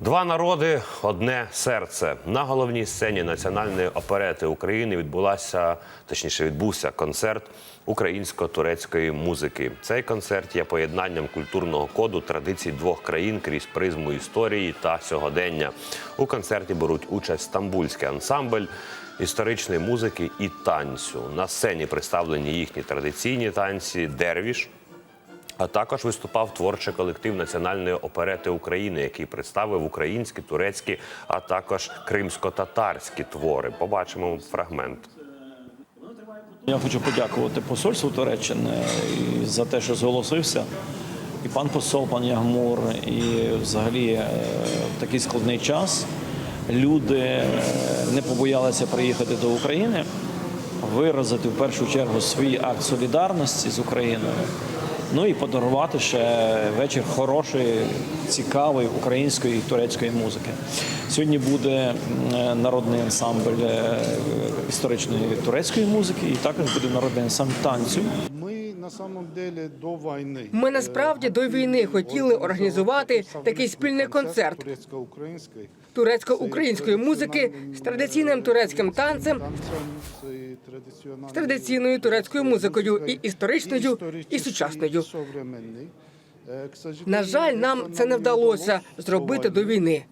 Два народи, одне серце. На головній сцені національної оперети України відбулася, точніше, відбувся концерт українсько-турецької музики. Цей концерт є поєднанням культурного коду традицій двох країн крізь призму історії та сьогодення. У концерті беруть участь стамбульський ансамбль історичної музики і танцю. На сцені представлені їхні традиційні танці Дервіш. А також виступав творчий колектив Національної оперети України, який представив українські, турецькі, а також кримсько-татарські твори. Побачимо фрагмент. Я хочу подякувати посольству Туреччини за те, що зголосився. І пан посол, пан Ягмур, і взагалі е, в такий складний час люди е, не побоялися приїхати до України, виразити в першу чергу свій акт солідарності з Україною. Ну і подарувати ще вечір хорошої, цікавої української і турецької музики. Сьогодні буде народний ансамбль е, історичної турецької музики, і також буде народний ансамбль танцю. Ми на самом деле до війни. Ми насправді до війни хотіли організувати такий спільний концерт турецько-української музики з традиційним турецьким танцем, з традиційною турецькою музикою і історичною, і сучасною. На жаль, нам це не вдалося зробити до війни.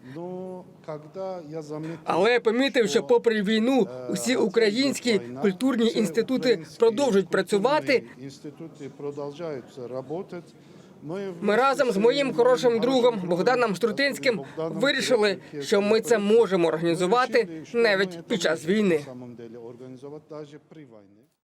Але я помітив, що попри війну усі українські культурні інститути продовжують працювати. Інститути продовжують працювати. Ми разом з моїм хорошим другом Богданом Струтинським вирішили, що ми це можемо організувати навіть під час війни.